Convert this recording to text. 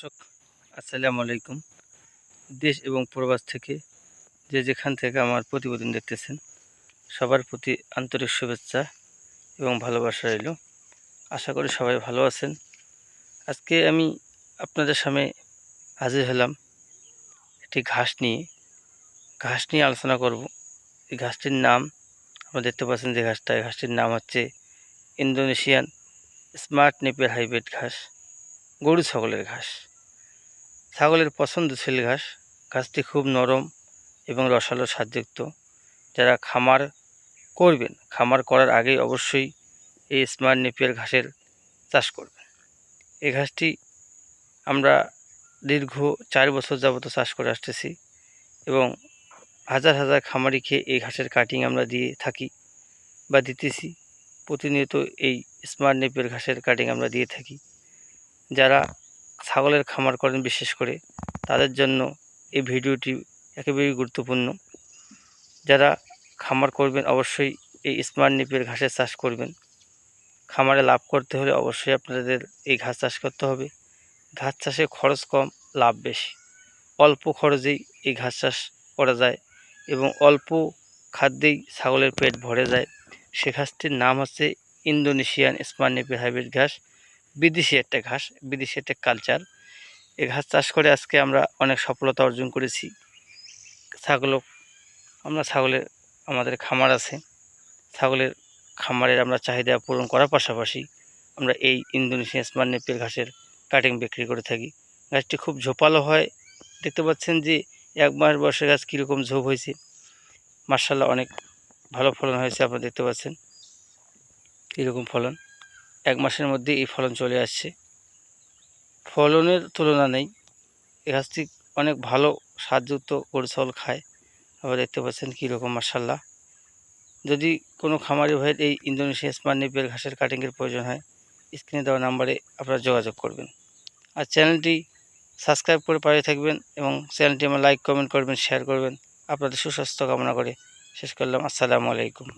দর্শক, আসসালামু আলাইকুম। দেশ এবং প্রবাস থেকে যে যেখান থেকে আমার প্রতিবেদন দেখতেছেন, সবার প্রতি আন্তরিক শুভেচ্ছা এবং ভালোবাসা রইল। আশা করি সবাই ভালো আছেন। আজকে আমি আপনাদের সামনে হাজির হলাম একটি ঘাস নিয়ে। ঘাস নিয়ে আলোচনা করব। এই ঘাসটির নাম, আপনারা দেখতে পাচ্ছেন যে ঘাসটা, এই ঘাসটির নাম হচ্ছে ইন্দোনেশিয়ান স্মার্ট নেপের হাইব্রিড ঘাস, গরু ছাগলের ঘাস। ছাগলের পছন্দশীল ঘাস। ঘাসটি খুব নরম এবং রসালো স্বাদযুক্ত। যারা খামার করবেন, খামার করার আগেই অবশ্যই এই স্মার্ট নেপিয়ার ঘাসের চাষ করবেন। এই ঘাসটি আমরা দীর্ঘ চার বছর যাবত চাষ করে আসতেছি এবং হাজার হাজার খামারিকে এই ঘাসের কাটিং আমরা দিয়ে থাকি বা দিতেছি। প্রতিনিয়ত এই স্মার্ট নেপিয়ার ঘাসের কাটিং আমরা দিয়ে থাকি। যারা ছাগলের খামার করেন বিশেষ করে, তাদের জন্য এই ভিডিওটি একেবারেই গুরুত্বপূর্ণ। যারা খামার করবেন, অবশ্যই এই স্মার্ট নিপের ঘাসের চাষ করবেন। খামারে লাভ করতে হলে অবশ্যই আপনাদের এই ঘাস চাষ করতে হবে। ঘাস চাষে খরচ কম, লাভ বেশি। অল্প খরচেই এই ঘাস চাষ করা যায় এবং অল্প খাদ্যেই ছাগলের পেট ভরে যায়। সে ঘাসটির নাম হচ্ছে ইন্দোনেশিয়ান স্মার্ট নিপের হাইব্রিড ঘাস। বিদেশি একটা ঘাস, বিদেশি একটা কালচার এই ঘাস চাষ করে আজকে আমরা অনেক সফলতা অর্জন করেছি। ছাগলও, আমরা ছাগলের আমাদের খামার আছে। ছাগলের খামারের আমরা চাহিদা পূরণ করার পাশাপাশি আমরা এই ইন্দোনেশিয়া স্মার্ট নেপের ঘাসের কাটিং বিক্রি করে থাকি। গাছটি খুব ঝোপালো হয়। দেখতে পাচ্ছেন যে এক মাস বয়সের গাছ কীরকম ঝোপ হয়েছে। মার্শাল্লাহ অনেক ভালো ফলন হয়েছে, আপনারা দেখতে পাচ্ছেন। কীরকম ফলন? এক মাসের মধ্যে এই ফলন চলে আসছে। ফলনের তুলনা নেই। এ গাছটি অনেক ভালো স্বাদযুক্ত গরু খায়। আবার দেখতে পাচ্ছেন কীরকম মার্শাল্লাহ যদি কোনো খামারি ভাইয়ের এই ইন্দোনেশিয়া স্মার্ট নিপের ঘাসের কাটিংয়ের প্রয়োজন হয়, স্ক্রিনে দেওয়া নাম্বারে আপনারা যোগাযোগ করবেন। আর চ্যানেলটি সাবস্ক্রাইব করে পাশে থাকবেন এবং চ্যানেলটি আমার লাইক কমেন্ট করবেন শেয়ার করবেন। আপনাদের সুস্বাস্থ্য কামনা করে শেষ করলাম। আসসালামু আলাইকুম।